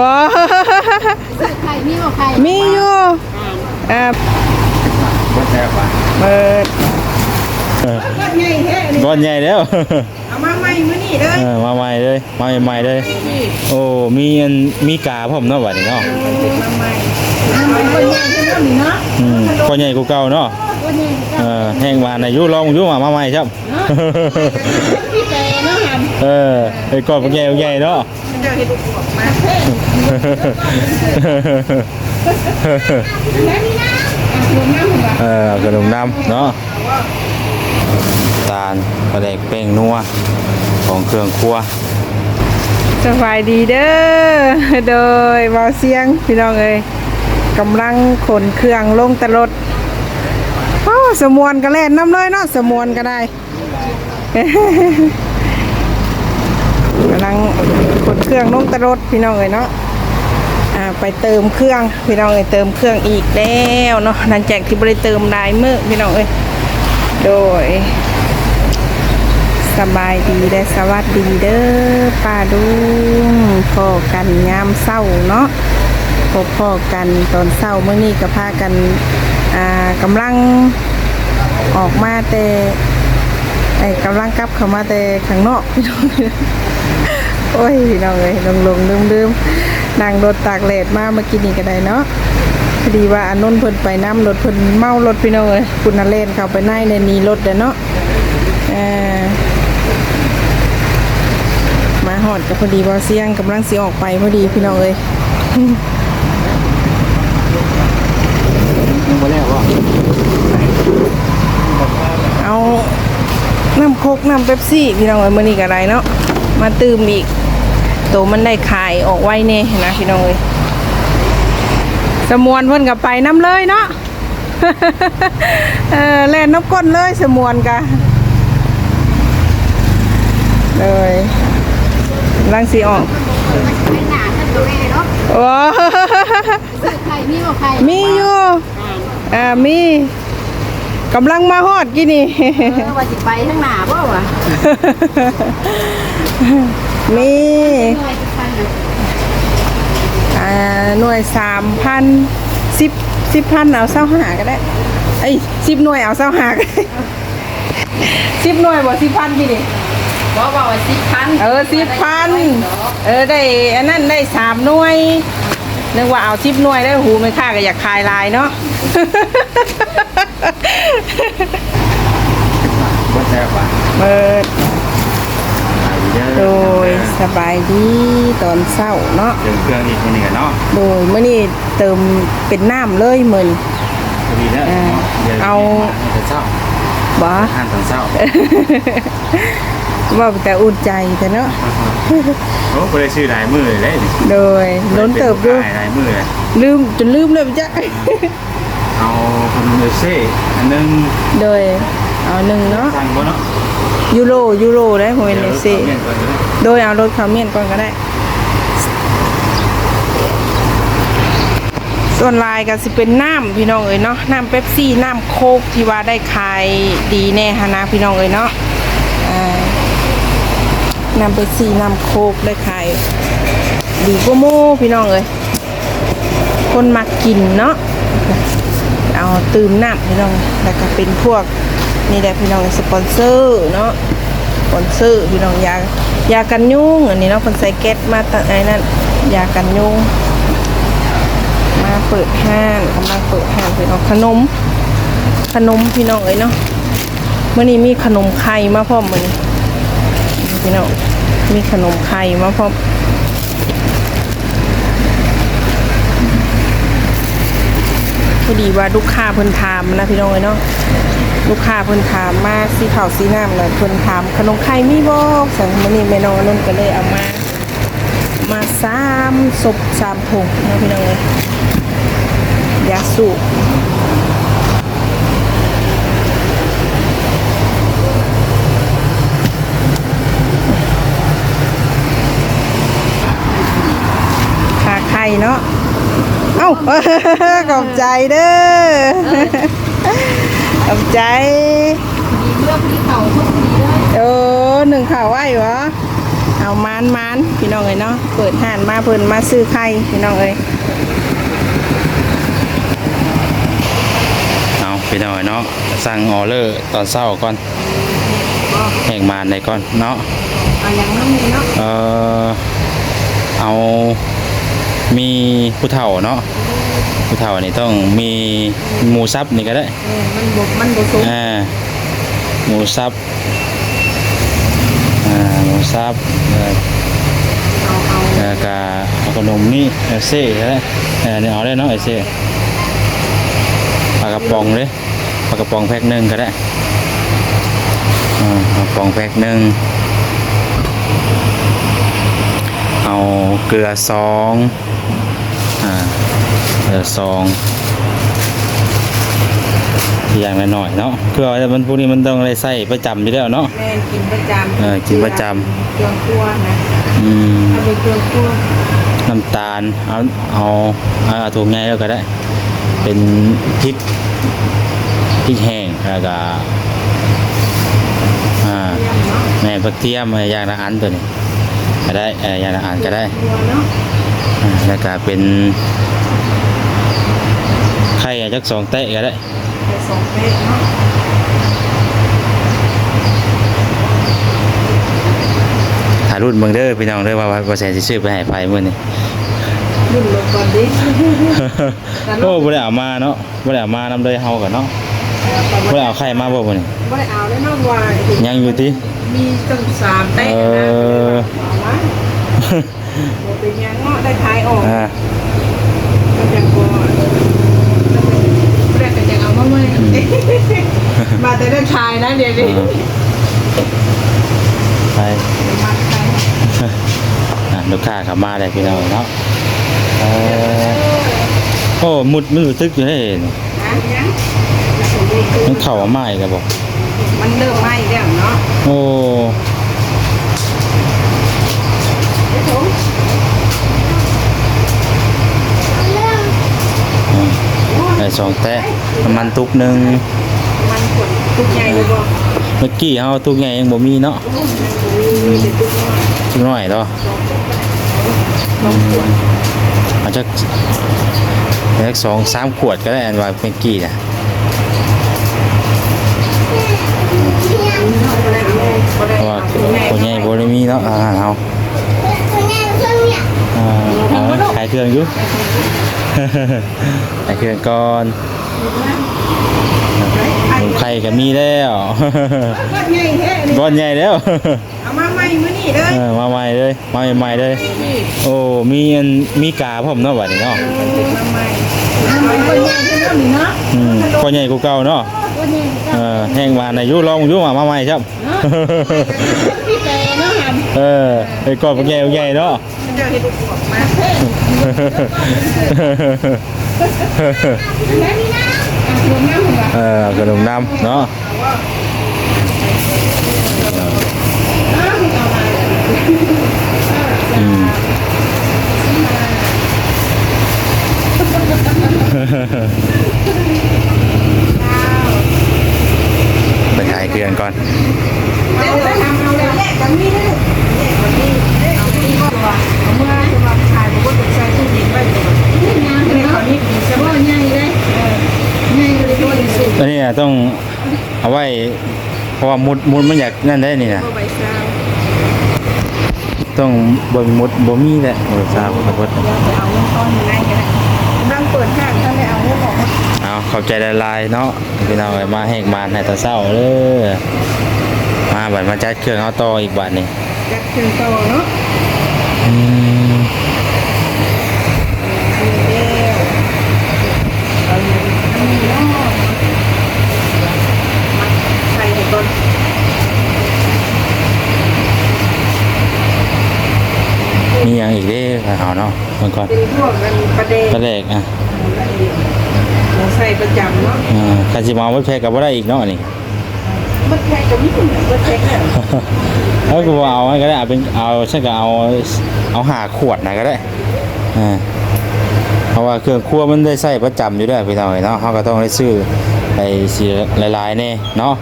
ว้าไข่มีบ่ไข่มีอยู่อ่าบ่แซ่บว่ะเปิดก้อนใหญ่แล้วเอามาใหม่มื้อนี้เด้อเออมาใหม่เลยมาใหม่ๆเลยโอ้มีอันมีกาพร้อมเนาะบัดนี้เนาะมาใหม่เอามาใหม่เท่านี้เนาะอืมก้อนใหญ่กว่าเก่าเนาะเออแห้งหวานอายุลองอยู่มามาใหม่ครับพี่แก เออไอ้ก้อนใหญ่ใหญ่เนาะเดี๋ยวเฮ็ดบวกมาเท่แล้วนี่นะรวมน้ำเออขนมน้ำเนาะตาลปลาแดกแป้งนัวของเครื่องครัวสบายดีเด้อ โดยเบาเสียงพี่น้องเอ้ยกำลังขนเครื่องลงตรถโอ้สมวนก็แล่นน้ำเลยเนาะสมวนก็ได้ งขนเครื่องลงตรถพี่น้องเอ้ยเนาะอ่าไปเติมเครื่องพี่น้องเอ้ยเติมเครื่องอีกแล้วเนาะหลังจากที่บริเติมลายมือพี่น้องเอ้ยโดยสบายดีและสวัสดีเด้อป้าดุงพอกันยามเศร้าเนาะพบพ่อกันตอนเศร้าเมื่อนี้ก็พากันอ่ากำลังออกมาแต่ไอ้กำลังกลับเข้ามาแต่ข้างนอกพี่น้อง โอ้ยน้องเลยลงลงลืมลืมนั่งรถตากแดดมาเมื่อกี้นี้ก็ได้เนาะพอดีว่าอนนท์เพิ่นไปน้ำรถเพิ่นเมารถพี่น้องเลยคุณนาเล่นเข้าไปในในนี้รถเด้อเนาะมาหอดกับพอดีบอเสียงกำลังเสียออกไปพอดีพี่น้องเอ้ยยังบ่แล้วบ่เอาน้ำโคกน้ำเป๊ปซี่พี่น้องเอ้ยมื่อนี้กับอะไรเนาะ มาตื่มอีกโตมันได้ขายออกไว้เน่นะพี่น้องเอ้ยสมวนเพิ่นกับไปน้ำเลยเนาะเออแล่นน้ำก้นเลยสมวนกะเลยกำลังสีออกไข่หนาท่านตัวแม่เนาะโอ้ไข่มีบ่ไข่มีอยู่อ่ามีกำลังมาฮอดกี่นี่เออว่าสิไปทางหน้าบ่วะ มีหน่วยสิพันน่ะอ่าหน่วยสามพันสิบสิบพันเอาเศร้าหาก็ได้ไอ้ยสิบหน่วยเอาเศร้าหาก็ได้สิบหน่วยบ่สิบพันกี่นี่บ่ว่าว่าสิพันเออสิบพันเออได้อันนั้นได้สามหน่วยนึกว่าเอาสิบหน่วยได้หูไม่ค่าก็อยากขายลายเนาะบ่แซ่บว่ะเปิดไปเด้อ โดยสบายดีตอนเศร้าเนาะเติมเครื่องอีกมื้อนี้กันเนาะโดยเมื่อนี้เติมเป็นน้ำเลยเหมือน พอดีแล้วเออเนาะดี๋ยวเอา ตอนเช้าบ่อาหารตอนเช้าว่าแต่อุ่นใจแต่เนาะโอ้บ่ได้ชื่อหลายมื้อเลยเด้นี่โดยล้นเติบด้วยหลายหลายมื้อเลยลืมจนลืมเลยจ้ะเอาขนมเอเซ่อันหนึงโดยเอาหนึ่งเนาะสั่งบ่เนาะ ยูโรยูโรได้โมเมนเซเดี๋ยวเราเปลี่ยนก่อนก็ได้โดยเอารถขาวเมียนก่อนก็ได้ ส่วนลายก็สิเป็นน้ำพี่น้องเอ้ยเนาะน้ำเป๊ปซี่น้ำโคกที่ว่าได้ขายดีแน่ฮะนะพี่น้องเอ้ยเนาะอ่าน้ำเป๊ปซี่น้ำโคกได้ขายดีกว่าโมพี่น้องเอ้ยคนมักกินเนาะเอาตื่มน้ำพี่น้องแล้วก็เป็นพวก นี่แหละพี่น้องสปอนเซอร์เนาะสปอนเซอร์พี่น้องยายากันยุงอันนี้เนาะคนใส่แก๊สมาตัดไอ้นั่นยากันยุงมาเปิดห้างกำลังเปิดห้างพี่น้องขนม ขนมพี่น้องเอ้ยเนาะเมื่อนี้มีขนมไข่มาพร้อมมือนี้พี่น้องมีขนมไข่มาพร้อม อดีว่าลูกค้าเพิ่นถามนะพี่น้องเอ้ยเนาะลูกค้าเพิ่นถามมาสีขาวสีน้ำเลยเพิ่นถามขนมไข่มีบ่สั่งมื่อนี้แม่น้องนนท์ก็เลยเอามา มาสามศพสามถุงนะพี่น้องเอ้ยยาสูบขาไข่เนาะ อ้าขอบใจเด้อขอบใจดีเมื่อพี่เขาทุกดีเลยเออหนึ่งข่าวไหวเหรอเอามานมานพี่น้องเอ้ยเนาะเปิดห้านมาเพิ่นมาซื้อไข่พี่น้องเอ้ยเอาพี่น้อยเนาะสั่งออเลอร์ตอนเช้าก่อนแหกมานได้ก่อนเนาะเอาอย่างน้ำมีเนาะเออเอา มีผู้เฒ่าเนาะผู้เฒ่านี่ต้องมีหมูสับนี่ก็ได้เออมันบ่มันบ่สุกอ่าหมูสับอ่าหมูสับเอ่อเอาเอาแล้วก็เอาขนมนี่เออเซ่ก็ได้เออนี่เอาได้เนาะเออเซ่ปลากระป๋องเลยปลากระป๋องแพ็คหนึ่งก็ได้อ่าปลากระป๋องแพ็คหนึ่งเอาเกลือซอง อ่าเกลือซองอย่างละหน่อยเนาะเกลือมันพวกนี้มันต้องอะไรใส่ประจำอยู่แล้วเนาะแม่นกินประจำเออกินประจเครื่องครัวนะอืมเอาไปเครื่องครัวน้ำตาลเอาเอาเอาเอาถุงใหญ่แล้วก็ได้ เป็นพริกพริกแห้งแล้วก็อ่าเยี่ยมเนาะแม่ผักเทียมอะไรอย่างละอันตัวนี้ก็ได้เอออย่างละอันก็ได้ ครัวเนาะอ่าแล้วก็เป็นไข่อะจักสองเตะก็ได้ไปสองเป๊ะเนาะถ่ายรุ่นเมืองเด้อพี่น้องเด้อว่าว่าว่าแสนสิซื้อไปให้ไฟมื้อนี้รุ่นลงก่อนดิโอ้บ่ได้เอามาเนาะบ่ได้เอามานำเลยเฮาก็เนาะบ่ได้เอาไข่มาบ่มื้อนี้บ่ได้เอาแล้วเนาะว่ายังอยู่ติมีตั้งสามเป๊ะเอนะอ เอามาบ่เป็นหยังเนาะได้ขายออกอ่าก็ยังบ่แรกก็ยังเอามาเมื่อยมาแต่ได้ขายนะเดี๋ยวนี้ไปมาขายอะลูกค้าเข้ามาได้พี่น้องเนาะเออโอ้มุดมันอยู่ตึกอยู่ให้เห็นนะยังมันเข้ามาใหม่แล้วบ่มันเริ่มไหม้แล้วเนาะโอ้อืมได้ส องแตะน้ำมันตุกหนึงมันขนทุกใหญ่เลยบ่เมื่อกี้เฮาตุกใหญ่ยังบ่มีเนาะมีแต่ทุกน้อยตุกน้อยเนาะอาจจะแค่สองสามขวดก็ได้อันว่าเมื่อกี้น่ะบ่ได้เอาบ่ได้เพราะว่าเอาคนใหญ่บ่ได้มีเนาะอาหารเฮาอ่าเอาไว้ขาย เครื่องอยู่ขายเครื่องก่อนหมูไข่ก็มีแล้วก้อนใหญ่แท้นี่ก้อนใหญ่แล้วเอามาใหม่มื้อนี้เด้อเออมาใหม่เลยมาใหม่ๆเลยนี่โอ้มีอันมีกาพร้อมเนาะบัดนี้เนาะมันเป็นมาใหม่เอาก้อนใหญ่ขึ้นแล้วนี่เนาะอืมก้อนใหญ่กว่าเก่าเนาะเออแห้งมาในยุลองยุมามาใหม่ครับพี่แต่เนาะหันเออไอ้ก้อนใหญ่ใหญ่เนาะ เดี๋ยวเฮ็ดบวกมาลงน้ำบ่เออขนมน้ำเนี่เขานี่กินจะบ่ใหญ่เลยเออใหญ่เลยตัวนี้สุดอันนี้น่ะต้องเอาไว้ เพราะว่ามุดมุดมันอยากนั่นได้นี่นะบ่ใบซาวต้องเบิ่งมุดบ่มีแหละโอ้ทราบครับว่าเดี๋ยวไปเอาเงินก้อนอยู่ไหนก็ได้นั่งเปิดห้างท่านได้เอาเงินออกมาเอาขอบใจละลายๆเนาะพี่น้องเอ้ยมาแหกมานให้ตอนเช้าเด้อมาบัดมาจัดเครื่องเอาต่ออีกบัดนี่จัดเครื่องต่อเนาะ อืม เดี๋ยวเอาอยู่อันนี้เนาะมาใส่ไปก่อน มีหยังอีกเด้อเอาเนาะเบิ่งก่อนเป็นพวกกันประเดก็แรกอะเราใส่ประจำเนาะอ่าคันสิมาไว้แพ้ก็บ่ได้อีกเนาะนี่มันแค่จะมีเหมือนมันแค่เนี่ยเอาก็บ่เอาไว้ก็ได้เอาเป็นเอาฉันก็เอาเอาหาขวดนะก็ได้อ่าเพราะว่าเครื่องครัวมันได้ใช้ประจำอยู่ด้วยพี่น้องเอ้ยเนาะเฮาก็ต้องได้ซื้อไอ้สิหลายๆแน่เนาะ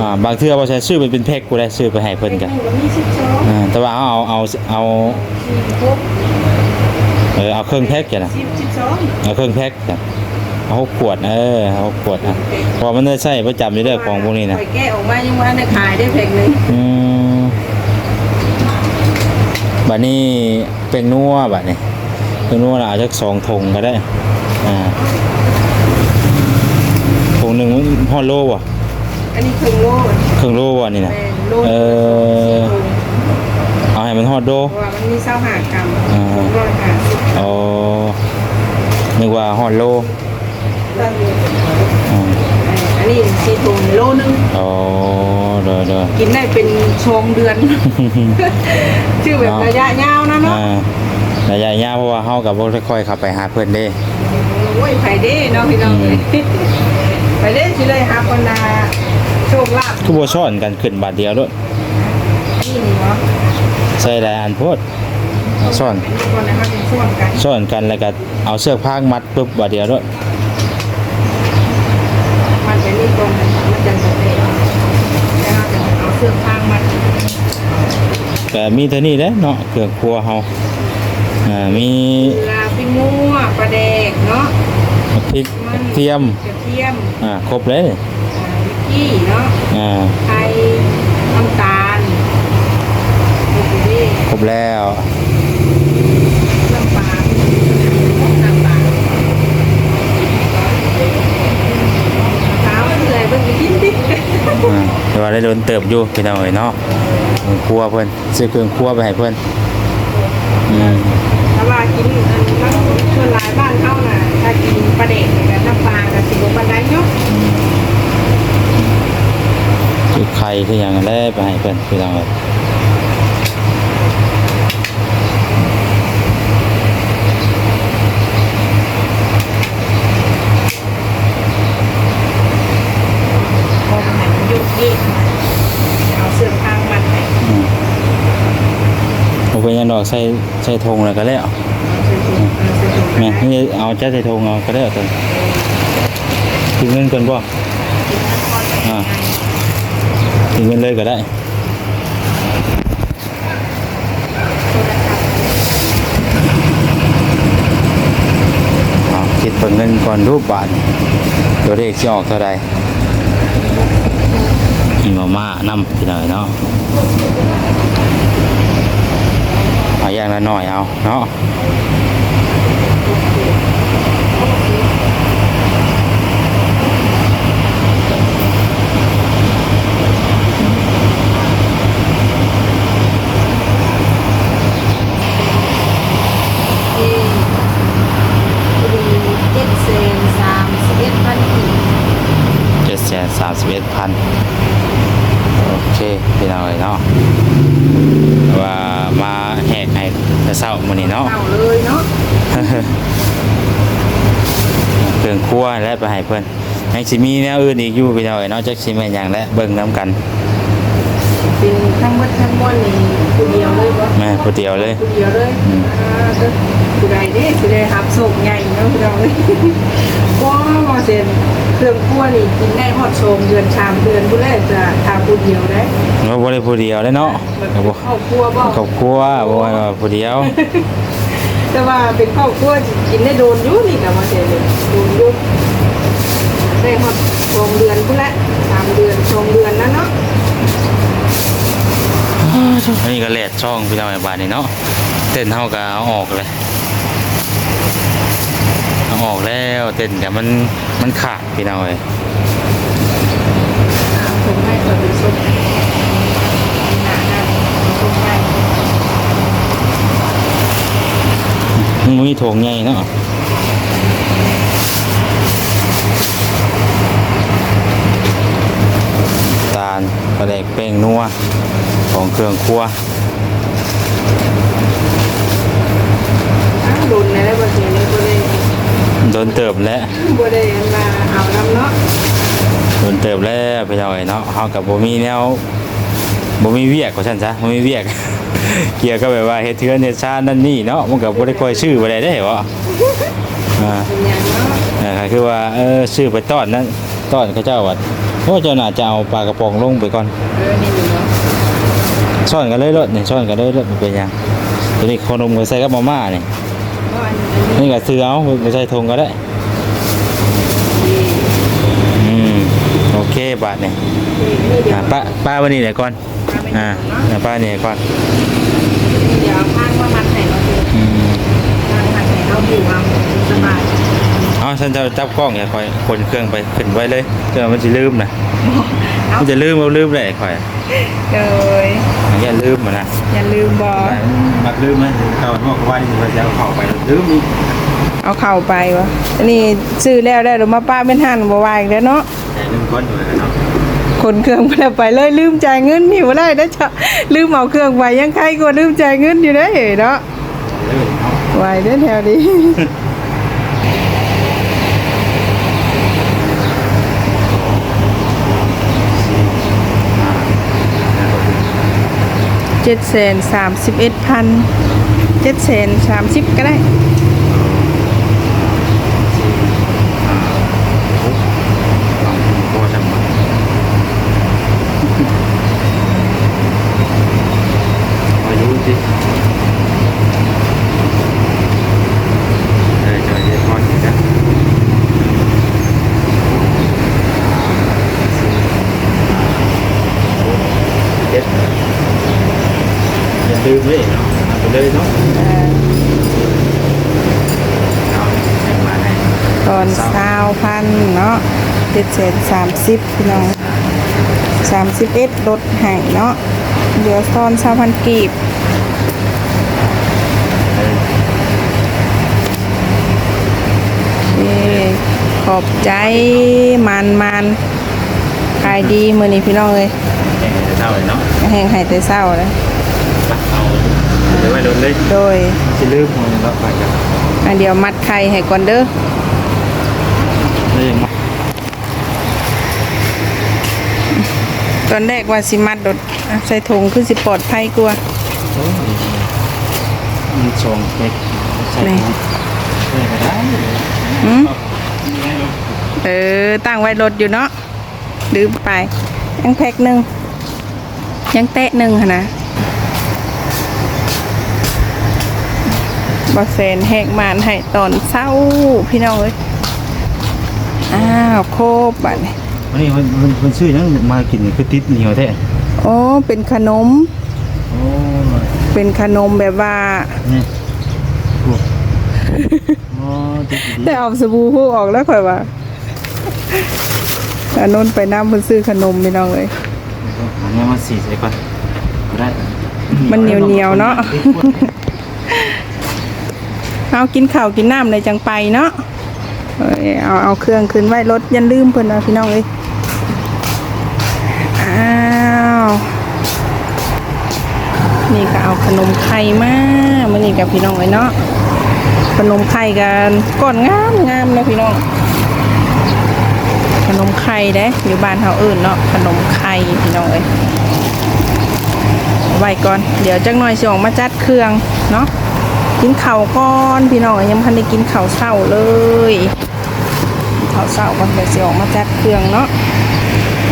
อ่าบางเทื่อบ่ใช่ซื้อไปเป็นแพ็คกูได้ซื้อไปให้เพิ่นเป็นกันหมูก็มีสิบสองอ่าแต่ว่าเอาเอาเอาเอาสี่หกเออเอาเครื่องแพ็คกันนะสิบสิบสองเอาเครื่องแพ็คกันเอาหกขวดเออเอาหกขวดอะเพอมันได้ใช้ประจำอยู่เด้อของพวกนี้นะข่อยแก้ออกมายังว่าได้ขายได้แพงเลยอืมบัดนี้เป็นนัวบัดนี้เป็นนัวน่ะเอาจักสองถุงก็ได้อ่าถุงหนึ่งห่อโลบ่ อันนี้ครึ่งโลครึ่งโลบ่นี่นะแม่นโลเออเอาให้มันฮอดโด เพราะว่ามันมีเศร้าหากรรมอ่า ร้อยห้าสิบอ๋อนึกว่าฮอดโลตั้งอยู่อืมอันนี้สี่ถุงโลนึง อ๋อเด้อเด้อ กินได้เป็นชงเดือน ชื่อแบบระยะยาวนะเนาะอ่าระยะยาวเพราะว่าเฮากับบ่ค่อยๆเข้าไปหาเพิ่นเด้ โอ้ยไผเด้เนาะพี่น้องอืม ไปเด้สิเลยหาคนนา โชคลาภคือบ่ซ้อนกันขึ้นบาทเดียวโลดนี่นี่เนาะใส่หลายอันโพดซ้อนเป็นคนนะครับเป็นช่วงกันซ้อนกันแล้วก็เอาเสื้อพางมัดปุ๊บบาดเดียวโลดมันเป็นนี่ก่อนมันจะสำเร็จแล้วเราจะเอาเสื้อผ้ามัดก็มีเท่านี้แหละเนาะเครื่องครัวเฮาอ่ามีลาปิ้งมั่วปลาแดกเนาะพริกเทียมกระเทียมอ่าครบเลยอ่าวิ กกี้เนาะอ่าไข่น้ำตาลโอ้โหนี่ครบแล้ว น้ำปลาน้ำปลาเท้าเหนื่อยเพิ่งไปกินดิอ่าแต่ว่าได้โดนเติบอยู่พี่น้องเอ้ยเนาะเครื่องครัวเพิ่นซื้อเครื่องครัวไปให้เพิ่นอืมถ้าว่ากินอันนั้นชวนหลายบ้านเข้าน่ะถ้ากินปลาเด็กกับน้ำปลากับสิบปันไดเนาะ คือไข่คือหยังได้ไปให้เพิ่นพี่น้องเอ้ยพอมันหันยุกยิกเอาเสื้อผ้ามัดให้อืมบ่เป็นหยังดอกใส่ใส่ธงแล้วก็แล้วเอาเสื้อถุงเอาเสื้อถุงแม่นี่เอาจัดใส่ธงเอาก็ได้เอาตัวถึงเงินก่อนบ่อ่า ถึงเงินเลยก็ได้คิดเปิดเงินก่อนรูปบาทตัวเลขที่ออกเท่าไรอีมาม่าน้ำพี่น้อยเนาะเอาอย่างละหน่อยเอาเนาะเจ็ดแสนสามสิบเอ็ดพันโอเคพี่น้อยเนาะว่ามาแหกให้แต่เศร้ามื้อนี้เนาะเอาเลยเนาะเครื่องครัวและไปให้เพิ่นยังสิมีแนวอื่นอีกอยู่พี่น้อยเนาะจักสิแม่นหยังและเบิ่งนํกันเป็นทั้งหมดทั้งมวลนี่ผู้เดียวเลยบ่แม่ผู้เดียวเลยผู้เดียวเลยอ่าเด้อผู้ใดเด้สิได้รับส่งใหญ่เนาะพี่น้องเอ้ย ว้าวบ่เซ็นเครื่องครัวนี่กินได้ฮอดโชมเดือนชามเดือนผู้แรกจะทาผู้เดียวได้ว่าบ่ได้ผู้เดียวเลยเนาะมันก็เป็นบ่ครอบครัวบ่ครอบครัวบ่ว่าผู้เดียว แต่ว่าเป็นครอบครัวกินได้โดนอยู่นี่ก็บ่เซ็นเลยโดนอยู่ได้ฮอดโชมเดือนผู้แรกสามเดือนโชมเดือนนั้นเนาะอันนี้ก็แลดช่องพี่น้องไอ้บาดนี่เนาะเต้นเฮาก็เอาออกเลยเอออกแล้วเต้นแต่มันมันขาดพี่น้องเอ้ยอ่าส่งให้ตัวเป็นส้มหน้าหน้าส่งให้มันบ่มีโถงใหญ่เนาะตาลปลาแดกแป้งนัวของเครื่องครัวอ้าวโดนในแล้วบ่เลย โดนเติบแล้วบ่ได้มาเอาน้ำเนาะโดนเติบแล้วพี่น้องเอ้ยเนาะเฮากับบ่มีแนวบ่มีเวียกว่าซั่นซะบ่มีเวียก เกี่ยวกับแบบว่าเฮ็ดเทือนเฮ็ดชานั่นนี่เนาะมันก็บ่ได้ค่อยชื่อบ่ได้ได้บ่อ่าเป็นหยังเนาะอ่าคือว่าเออซื้อไปต้อนนั้นต้อนเขาเจ้าว่าโอ้เจ้าน่าจะเอาปลากระป๋องลงไปก่อน เออนี่อยู่เนาะซ่อนกันเลยรถนี่ซ่อนกันเลยรถมันเป็นหยังตัวนี้ขนมก็ใส่กับมาม่านี่เพราะอั นอันนี้นี่ก็ซื้อเอาไปใส่ถุงก็ได้อืมโอเคบาทนี่นี่เดี๋ยอ่าวป้าป้าวันนี้ไหนก่อนอ่าอ่าป้านี่ก่อนเดี๋ยวข้างว่ามัดไหนเราดูอืมข้างมัดไหนเอาอยู่เอาสบาย เอาฉันจะจับกล้องอย่าคอยคนเครื่องไปขึ้นไว้เลยเดี๋ยวมันจะลืมนะมันจะลืมเอาลืมได้คอยเลยอย่าลืมมันนะอย่าลืมบอมักลืมไหมเข้าพวกว่าที่มันจะเอาเข้าไปลืมอีกเอาเข่าไปวะอันนี้ซื้อแล้วได้หรือมาป้าเป็นหันบ่วาอีกแล้วเนาะแต่ลืมก้อนอยู่เลยเนาะคนเครื่องไปแล้วไปเลยลืมจ่ายเงินนี่บ่ได้นะจ๊ะลืมเอาเครื่องไปยังใครกว่าลืมจ่ายเงินอยู่ได้อเนาะลืมเนาะไว้เด้อแถวนี้ เจ็ดแสนสามสิบเอ็ดพันเจ็ดแสนสามสิบก็ได้ โอ้จังหวะอายุสิเออจะเรียกพ่อสิจ้ะเจ็ดอย่าลืมเลยเนาะเอาไปเลยเนาะเอาให้มาให้ ตอนเก้าพันเนาะเจ็ดแสนสามสิบพี่น้องสามสิบเอ็ดลดให้เนาะเหลือตอนสามพันกีบโอเคขอบใจมันมันขายดีมือนี้พี่น้องเลยเองจะเศร้าเลยเนาะแห้งให้แต่เศร้าเลยเอาเดี๋ยวไปโดนเลยโดยจะลืมมันแล้วไปกันอันเดียวมัดไข่ให้ก่อนเด้อ เลยมา ตอนแรกว่าสิมัดดดอะใส่ถุงคือสิปลอดภัยกว่าโอ้ยมันชงเค้กใส่นี่ถุงเออก็ได้หืมเออตั้งไว้รถอยู่เนาะลืมไปยังแพ็คหนึ่งยังเตะหนึ่งหั่นนะบอเซนแหกมานให้ตอนเศร้าพี่น้องเอ้ยอ้าวโคบบัดนี้ วันนี้มันมันมันชื่อยังมากินนี่คือติดเหนียวแท้โอ้เป็นขนม โอ้เป็นขนมแบบว่า นี่พวกโอ้ติดดีได้เอาสบู่ฮู้ออกแล้วค่อยว่าอันนนไปน้ำเพิ่นซื้อขนมพี่น้องเลย อันนี้มาสีใส่ก่อนก็ได้มันเหนียวๆเนาะ เอากินข้าวกินน้ำเลยจังไปเนาะเอ้ยเอาเอาเครื่องขึ้นไว้รถอยันลืมเพิ่นนะพี่น้องเอ้ย นี่ก็เอาขนมไข่มามื่อนี้กับพี่น้องเอ้ยเนาะขนมไข่กันก้อนงามงามเลยพี่น้อง ขนมไข่เด้อยู่บ้านเฮาอิ้นเนาะขนมไข่พี่น้องเอ้ยไว้ก่อนเดี๋ยวจักหน่อยสิออกมาจัดเครื่องเนาะกินข้าวก่อนพี่น้องยังพันได้กินข้าวเช้าเลยข้าวเช้าก่อนเดี๋ยวสิออกมาจัดเครื่องเนาะ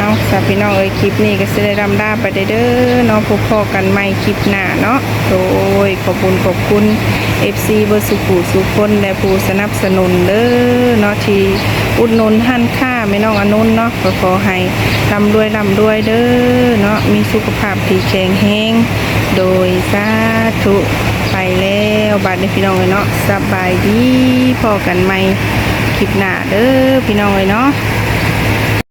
เอาสาพี่น้องเอ้ยคลิปนี้ก็สิได้ดำดาไปเด้อเนาะพบพอกันใหม่คลิปหน้าเนาะโดยขอบคุณขอบคุณ FC เบอร์สุขุสุคนและผู้สนับสนุนเด้อเนาะที่อุดหนุนท่านค่าไม่น้องอนุนเนาะก็ขอให้รำรวยรำรวยเด้อเนาะมีสุขภาพที่แข็งแรงโดยสาธุไปแล้วบัดนี้พี่น้องเอ้ยเนาะสบายดีพอกันใหม่คลิปหน้าเด้อพี่น้องเอ้ยเนาะ